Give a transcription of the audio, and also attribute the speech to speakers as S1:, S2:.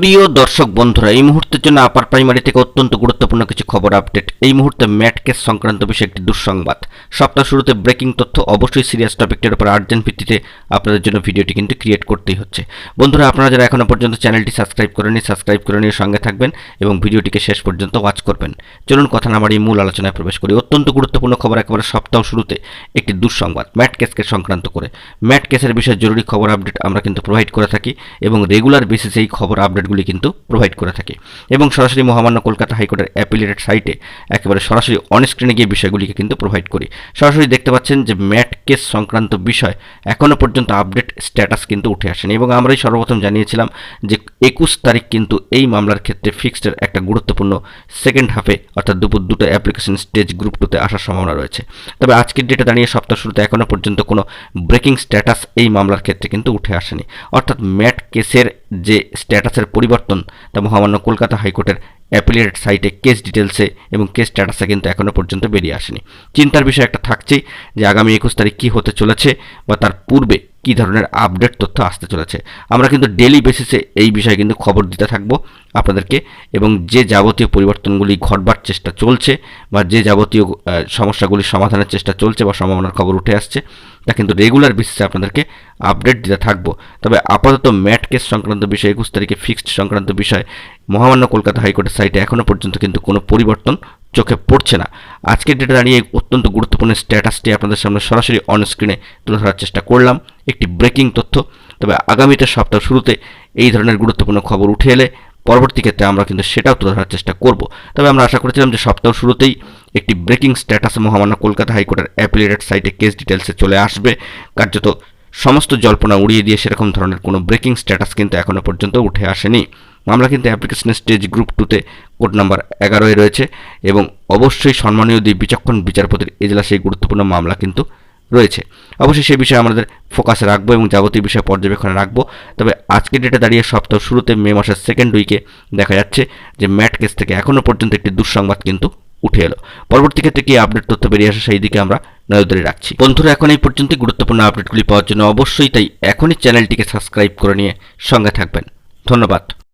S1: প্রিয় দর্শক বন্ধুরা, এই মুহূর্তের জন্য আপার প্রাইমারি থেকে অত্যন্ত গুরুত্বপূর্ণ কিছু খবর আপডেট এই মুহূর্তে ম্যাট কেস সংক্রান্ত বিষয়ে একটি দুঃসংবাদ। সপ্তাহ শুরুতে ব্রেকিং তথ্য অবশ্যই সিরিয়াস টপিকটির উপর আর্জেন্ট ভিত্তিতে আপনাদের জন্য ভিডিওটি কিন্তু ক্রিয়েট করতেই হচ্ছে। বন্ধুরা, আপনারা যারা এখনও পর্যন্ত চ্যানেলটি সাবস্ক্রাইব করেনি সাবস্ক্রাইব করে নিয়ে সঙ্গে থাকবেন এবং ভিডিওটিকে শেষ পর্যন্ত ওয়াচ করবেন। চলুন কথা না বাড়িয়ে মূল আলোচনায় প্রবেশ করি। অত্যন্ত গুরুত্বপূর্ণ খবর একেবারে সপ্তাহ শুরুতে একটি দুঃসংবাদ ম্যাট কেসকে সংক্রান্ত করে। ম্যাট কেসের বিষয়ে জরুরি খবর আপডেট আমরা কিন্তু প্রোভাইড করে থাকি এবং রেগুলার বেসিসে এই খবর আপডেটগুলি কিন্তু প্রোভাইড করে থাকে। এবং সরাসরি মহামান্য কলকাতা হাইকোর্টের অ্যাপিলেটেড সাইটে একেবারে সরাসরি অনস্ক্রিনে গিয়ে বিষয়গুলিকে কিন্তু প্রোভাইড করি। সরাসরি দেখতে পাচ্ছেন যে ম্যাট কেস সংক্রান্ত বিষয় এখনও পর্যন্ত আপডেট স্ট্যাটাস কিন্তু উঠে আসেনি এবং আমরাই সর্বপ্রথম জানিয়েছিলাম যে একুশ তারিখ কিন্তু এই মামলার ক্ষেত্রে ফিক্সডের একটা গুরুত্বপূর্ণ সেকেন্ড হাফে অর্থাৎ দুপুর দুটো অ্যাপ্লিকেশন স্টেজ গ্রুপ টুতে আসার সম্ভাবনা রয়েছে। তবে আজকের ডেটে দাঁড়িয়ে সপ্তাহ শুরুতে এখনও পর্যন্ত কোনো ব্রেকিং স্ট্যাটাস এই মামলার ক্ষেত্রে কিন্তু উঠে আসেনি। অর্থাৎ ম্যাট কেসের যে স্ট্যাটাসের পরিবর্তন তা মহামান্য কলকাতা হাইকোর্টের অ্যাপিলেট সাইটে কেস ডিটেলসে এবং কেস স্ট্যাটাসে কিন্তু এখনও পর্যন্ত বেরিয়ে আসেনি। চিন্তার বিষয় একটা থাকছেই যে আগামী একুশ তারিখ কী হতে চলেছে বা তার পূর্বে কী ধরনের আপডেট তথ্য আসতে চলেছে। আমরা কিন্তু ডেলি বেসিসে এই বিষয়ে কিন্তু খবর দিতে থাকব আপনাদেরকে এবং যে যাবতীয় পরিবর্তনগুলি ঘটবার চেষ্টা চলছে বা যে যাবতীয় আহ, সমস্যাগুলির সমাধানের চেষ্টা চলছে বা সম্ভাবনার খবর উঠে আসছে তা কিন্তু রেগুলার বেসিসে আপনাদেরকে আপডেট দিতে থাকব। তবে আপাতত ম্যাট কেস সংক্রান্ত বিষয় একুশ তারিখে ফিক্সড সংক্রান্ত বিষয় মহামান্য কলকাতা হাইকোর্টের সাইটে এখনও পর্যন্ত কিন্তু কোনো পরিবর্তন চোখে পড়ছে না। আজকের ডেটে দাঁড়িয়ে অত্যন্ত গুরুত্বপূর্ণ স্ট্যাটাসটি আপনাদের সামনে সরাসরি অন স্ক্রিনে তুলে ধরার চেষ্টা করলাম। একটি ব্রেকিং তথ্য। তবে আগামীতে সপ্তাহ শুরুতে এই ধরনের গুরুত্বপূর্ণ খবর উঠে এলে পরবর্তী ক্ষেত্রে আমরা কিন্তু সেটাও তুলে ধরার চেষ্টা করব। তবে আমরা আশা করেছিলাম যে সপ্তাহ শুরুতেই একটি ব্রেকিং স্ট্যাটাস মহামান্য কলকাতা হাইকোর্টের অ্যাপিলেটেড সাইটে কেস ডিটেলসে চলে আসবে। কার্যত সমস্ত জল্পনা উড়িয়ে দিয়ে সেরকম ধরনের কোনো ব্রেকিং স্ট্যাটাস কিন্তু এখনও পর্যন্ত উঠে আসেনি। মামলা কিন্তু অ্যাপ্লিকেশনের স্টেজ গ্রুপ টুতে কোড নাম্বার এগারোয় রয়েছে এবং অবশ্যই সম্মানীয় দুই বিচক্ষণ বিচারপতির এজলাসে এই গুরুত্বপূর্ণ মামলা কিন্তু রয়েছে। অবশ্যই সেই বিষয়ে আমাদের ফোকাসে রাখব এবং যাবতীয় বিষয়ে পর্যবেক্ষণে রাখব। তবে আজকের ডেটে দাঁড়িয়ে সপ্তাহ শুরুতে মে মাসের সেকেন্ড উইকে দেখা যাচ্ছে যে ম্যাট কেস থেকে এখনও পর্যন্ত একটি দুঃসংবাদ কিন্তু উঠে এলো। পরবর্তী ক্ষেত্রে কি আপডেট তথ্য বেরিয়ে আসে সেই দিকে আমরা নজরদারি রাখছি। বন্ধুরা, এখন এই পর্যন্ত গুরুত্বপূর্ণ আপডেটগুলি পাওয়ার জন্য অবশ্যই তাই এখনই চ্যানেলটিকে সাবস্ক্রাইব করে নিয়ে সঙ্গে থাকবেন। ধন্যবাদ।